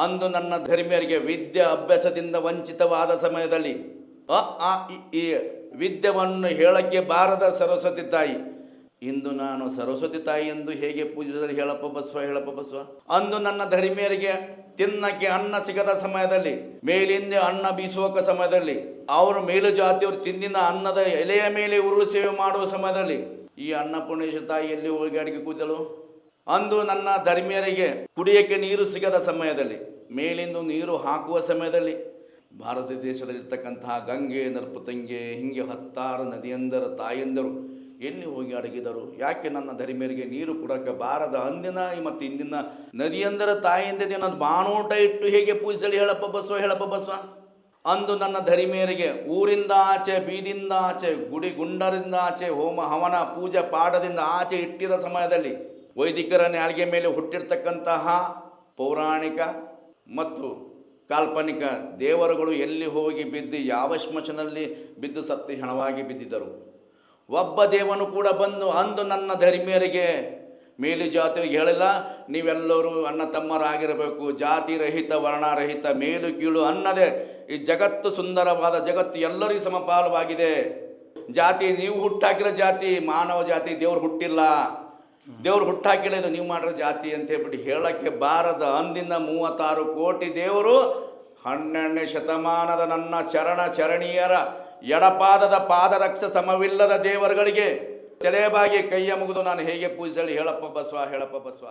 ಅಂದು ನನ್ನ ಧರ್ಮೀಯರಿಗೆ ವಿದ್ಯೆ ಅಭ್ಯಾಸದಿಂದ ವಂಚಿತವಾದ ಸಮಯದಲ್ಲಿ, ಅ, ಆ ಈ ವಿದ್ಯವನ್ನು ಹೇಳಕ್ಕೆ ಬಾರದ ಸರಸ್ವತಿ ತಾಯಿ. ಇಂದು ನಾನು ಸರಸ್ವತಿ ತಾಯಿ ಎಂದು ಹೇಗೆ ಪೂಜಿಸಿದರೆ ಹೇಳಪ್ಪ ಬಸವ ಹೇಳಪ್ಪ ಬಸವ. ಅಂದು ನನ್ನ ಧರ್ಮಿಯರಿಗೆ ತಿನ್ನಕ್ಕೆ ಅನ್ನ ಸಿಗದ ಸಮಯದಲ್ಲಿ, ಮೇಲಿಂದ ಅನ್ನ ಬೀಸುವ ಸಮಯದಲ್ಲಿ, ಅವರು ಮೇಲು ಜಾತಿಯವರು ತಿಂದಿನ ಅನ್ನದ ಎಲೆಯ ಮೇಲೆ ಉರುಳು ಸೇವೆ ಮಾಡುವ ಸಮಯದಲ್ಲಿ, ಈ ಅನ್ನಪೂರ್ಣೇಶ್ವರ ತಾಯಿ ಎಲ್ಲಿ ಹೋಗಿ ಕೂತಳು? ಅಂದು ನನ್ನ ಧರ್ಮೀಯರಿಗೆ ಕುಡಿಯಕ್ಕೆ ನೀರು ಸಿಗದ ಸಮಯದಲ್ಲಿ, ಮೇಲಿಂದ ನೀರು ಹಾಕುವ ಸಮಯದಲ್ಲಿ, ಭಾರತ ದೇಶದಲ್ಲಿರ್ತಕ್ಕಂತಹ ಗಂಗೆ ನರ್ಪತಂಗೆ ಹಿಂಗೆ ಹತ್ತಾರು ನದಿಯಂದರ, ತಾಯಂದರು ಎಲ್ಲಿ ಹೋಗಿ ಅಡಗಿದರು? ಯಾಕೆ ನನ್ನ ಧರ್ಮೀಯರಿಗೆ ನೀರು ಕೊಡಕ್ಕೆ ಬಾರದ ಅಂದಿನ ಮತ್ತು ಇಂದಿನ ನದಿಯಂದರ ತಾಯಿಯಿಂದ ನನ್ನ ಬಾಣೋಟ ಇಟ್ಟು ಹೇಗೆ ಪೂಜಿಸಲಿ? ಹೇಳಪ್ಪ ಬಸ್ವ ಹೇಳಪ್ಪ ಬಸ್ವ. ಅಂದು ನನ್ನ ಧರಿಮೇರಿಗೆ ಊರಿಂದ ಆಚೆ ಬೀದಿಂದ ಆಚೆ ಗುಡಿ ಗುಂಡರಿಂದ ಆಚೆ, ಹೋಮ ಹವನ, ಪೂಜೆ ಪಾಠದಿಂದ ಆಚೆ ಇಟ್ಟಿದ ಸಮಯದಲ್ಲಿ ವೈದಿಕರ ನಾಳಿಗೆ ಮೇಲೆ ಹುಟ್ಟಿರ್ತಕ್ಕಂತಹ ಪೌರಾಣಿಕ ಮತ್ತು ಕಾಲ್ಪನಿಕ ದೇವರುಗಳು ಎಲ್ಲಿ ಹೋಗಿ ಬಿದ್ದು ಯಾವ ಶ್ಮಶನಲ್ಲಿ ಬಿದ್ದು ಸತ್ತಿ ಹಣವಾಗಿ ಬಿದ್ದಿದ್ದರು. ಒಬ್ಬ ದೇವನು ಕೂಡ ಬಂದು, ಅಂದು ನನ್ನ ಧರ್ಮೀಯರಿಗೆ ಮೇಲು ಜಾತಿ ಹೇಳಿಲ್ಲ. ನೀವೆಲ್ಲರೂ ಅಣ್ಣ ತಮ್ಮರಾಗಿರಬೇಕು. ಜಾತಿ ರಹಿತ ವರ್ಣರಹಿತ ಮೇಲು ಕೀಳು ಅನ್ನದೆ. ಈ ಜಗತ್ತು ಸುಂದರವಾದ ಜಗತ್ತು ಎಲ್ಲರಿಗೂ ಸಮಪಾಲವಾಗಿದೆ. ಜಾತಿ, ನೀವು ಹುಟ್ಟಾಕಿರೋ ಜಾತಿ, ಮಾನವ ಜಾತಿ ದೇವರು ಹುಟ್ಟಿಲ್ಲ. ದೇವ್ರು ಹುಟ್ಟಾಕಿಲ್ಲ ಇದು ನೀವು ಮಾಡಿರೋ ಜಾತಿ ಅಂತ ಹೇಳ್ಬಿಟ್ಟು ಹೇಳಕ್ಕೆ ಬಾರದ ಅಂದಿನ ಮೂವತ್ತಾರು ಕೋಟಿ ದೇವರು ಹನ್ನೆರಡನೇ ಶತಮಾನದ ನನ್ನ ಶರಣ ಶರಣೀಯರ ಎಡಪಾದದ ಪಾದರಕ್ಷ ಸಮವಿಲ್ಲದ ದೇವರುಗಳಿಗೆ ತಲೆಬಾಗಿ ಕೈಯ ಮುಗಿದು ನಾನು ಹೇಗೆ ಪೂಜಿಸಲಿ? ಹೇಳಪ್ಪ ಬಸ್ವ, ಹೇಳಪ್ಪ ಬಸವ.